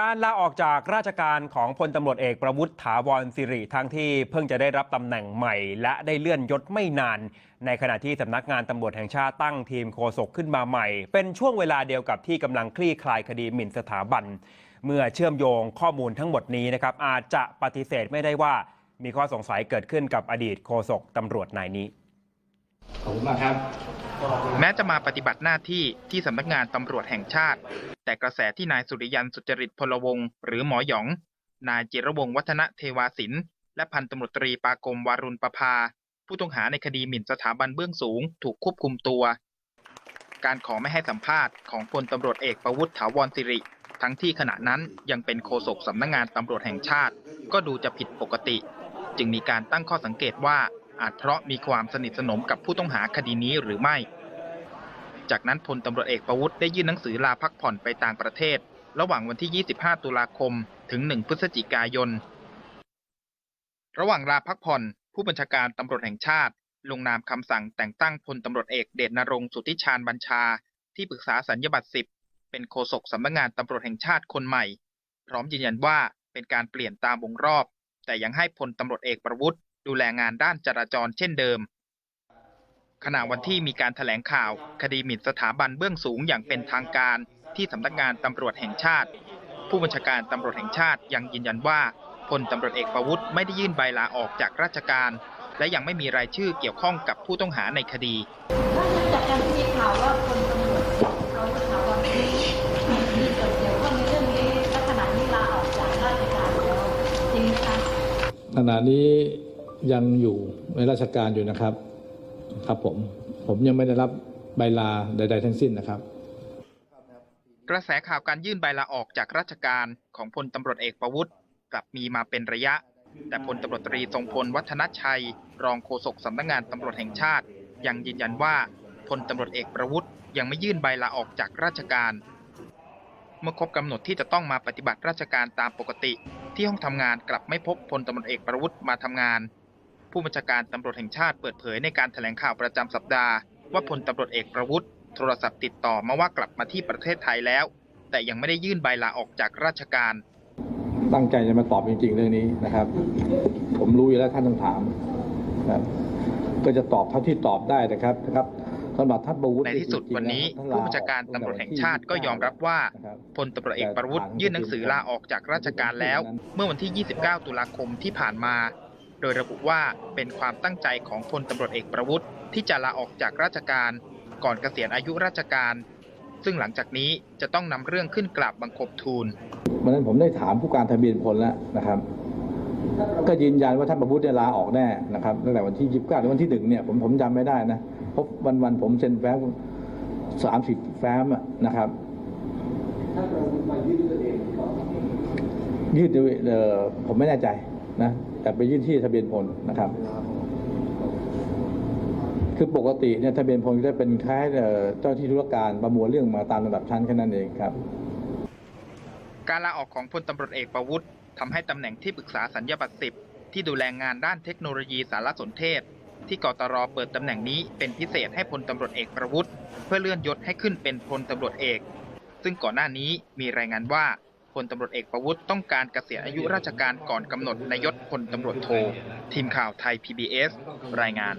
การลาออกจากราชการของพลตำรวจเอกประวุฒิถาวรสิริทั้งที่เพิ่งจะได้รับตำแหน่งใหม่ และได้เลื่อนยศไม่นาน ในขณะที่สำนักงานตำรวจแห่งชาติตั้งทีมโฆษกขึ้นมาใหม่ เป็นช่วงเวลาเดียวกับที่กำลังคลี่คลายคดีหมิ่นสถาบัน เมื่อเชื่อมโยงข้อมูลทั้งหมดนี้นะครับอาจจะปฏิเสธไม่ได้ว่ามีข้อสงสัยเกิดขึ้นกับอดีตโฆษกตำรวจนายนี้ขอบคุณมากครับ แม้จะมาปฏิบัติหน้าที่ที่สำนักงานตำรวจแห่งชาติ แต่กระแสที่นายสุริยันสุจริตพลวงศ์หรือหมอหยอง นายจิรวงศ์วัฒนเทวาสิน และพันตำรวจตรีปากรมวารุณประภา ผู้ต้องหาในคดีหมิ่นสถาบันเบื้องสูง ถูกควบคุมตัว การขอไม่ให้สัมภาษณ์ของพลตำรวจเอกประวุฒิถาวรสิริ ทั้งที่ขณะนั้นยังเป็นโฆษกสำนักงานตำรวจแห่งชาติ ก็ดูจะผิดปกติ จึงมีการตั้งข้อสังเกตว่าอาจเพราะมีความสนิทสนมกับผู้ต้องหาคดีนี้หรือไม่ จากนั้นพลตำรวจเอกประวุฒิได้ยื่นหนังสือลาพักผ่อนไปต่างประเทศ ระหว่างวันที่ 25 ตุลาคม ถึง 1 พฤศจิกายน ระหว่างลาพักผ่อน ผู้บัญชาการตำรวจแห่งชาติ ลงนามคำสั่งแต่งตั้งพลตำรวจเอกเดชนรงค์สุทธิชาญบัญชา ที่ปรึกษาสัญญบัตร10เป็นโฆษกสำนักงานตำรวจแห่งชาติคนใหม่ พร้อมยืนยันว่าเป็นการเปลี่ยนตามวงรอบ แต่ยังให้พลตำรวจเอกประวุฒิดูแลงานด้านจราจรเช่นเดิม ขณะวันที่มีการถแถลงข่าว คดีหมิ่นสถาบันเบื้องสูงอย่างเป็นทางการที่สำนักงานตำรวจแห่งชาติ ผู้บัญชาการตำรวจแห่งชาติยังยืนยันว่าพลตำรวจเอกประวุฒิไม่ได้ยื่นใบลาออกจากราชการ และยังไม่มีรายชื่อเกี่ยวข้องกับผู้ต้องหาในคดีจากการที่มีข่าวว่าคนตำรวจเราถาว่ามีมีส่วนเกี่ยวข้องในเรื่องนี้และขณะนี้ลาออกจากราชการแล้วจริงไหมคะขณะนี้ยังอยู่ในราชการอยู่นะครับ ครับผม ผมยังไม่ได้รับใบลาใด ๆ ทั้งสิ้นนะครับ กระแสข่าวการยื่นใบลาออกจากราชการของพลตำรวจเอกประวุฒิกลับมีมาเป็นระยะ แต่พลตำรวจตรีทรงพลวัฒนชัย รองโฆษกสำนักงานตำรวจแห่งชาติ ยังยืนยันว่าพลตำรวจเอกประวุฒิยังไม่ยื่นใบลาออกจากราชการ เมื่อครบกำหนดที่จะต้องมาปฏิบัติราชการตามปกติ ที่ห้องทำงานกลับไม่พบพลตำรวจเอกประวุฒิมาทำงาน ผู้บัญชาการตำรวจแห่งชาติเปิดเผยในการแถลงข่าวประจำสัปดาห์ว่าพลตำรวจเอกประวุฒิโทรศัพท์ติดต่อมาว่ากลับมาที่ประเทศไทยแล้ว แต่ยังไม่ได้ยื่นใบลาออกจากราชการ ตั้งใจจะมาตอบจริง ๆ เรื่องนี้นะครับ ผมรู้อยู่แล้วท่านต้องถามนะครับก็จะตอบเท่าที่ตอบได้นะครับนะครับสำหรับท่านประวุฒิในที่สุดจริงๆวันนี้แล้วท่ลผู้บัญชาการตำรวจแห่งชาติก็ยอมรับว่านะครับพลตำรวจเอกประวุฒิยื่นหนังสือลาออกจากราชการแล้ว เมื่อวันที่ 29 ตุลาคมที่ผ่านมา โดยระบุว่าเป็นความตั้งใจของพลตำรวจเอกประวุฒิที่จะลาออกจากราชการ ก่อนเกษียณอายุราชการ ซึ่งหลังจากนี้จะต้องนำเรื่องขึ้นกราบบังคมทูลวันนั้นผมได้ถามผู้การทะเบียนพลแล้วนะครับ ก็ยืนยันว่าท่านประวุฒิเนี่ยลาออกแน่นะครับตั้งแต่วันที่29หรือวันที่หนึ่งเนี่ยผมผมจำไม่ได้นะเพราะวันวันๆผมเซ็นแฟ้มสามสิบแฟ้มนะครับยื่นด้วยเออผมไม่แน่ใจนะ แต่ไปยื่นที่ทะเบียนพลนะครับ คือปกติเนี่ยทะเบียนพลจะเป็นคล้ายเอ่เจ้าที่ธุรการประมวลเรื่องมาตามระดับชั้นแค่นั้นเองครับ การลาออกของพลตำรวจเอกประวุฒิทำให้ตำแหน่งที่ปรึกษาสัญญาบัตรสิบที่ดูแลงานด้านเทคโนโลยีสารสนเทศ ที่กตรเปิดตำแหน่งนี้เป็นพิเศษให้พลตำรวจเอกประวุฒิเพื่อเลื่อนยศให้ขึ้นเป็นพลตำรวจเอก ซึ่งก่อนหน้านี้มีรายงานว่า พลตำรวจเอกประวุฒิต้องการเกษียณอายุราชการก่อนกำหนดในยศพลตำรวจโท ทีมข่าวไทย PBS รายงาน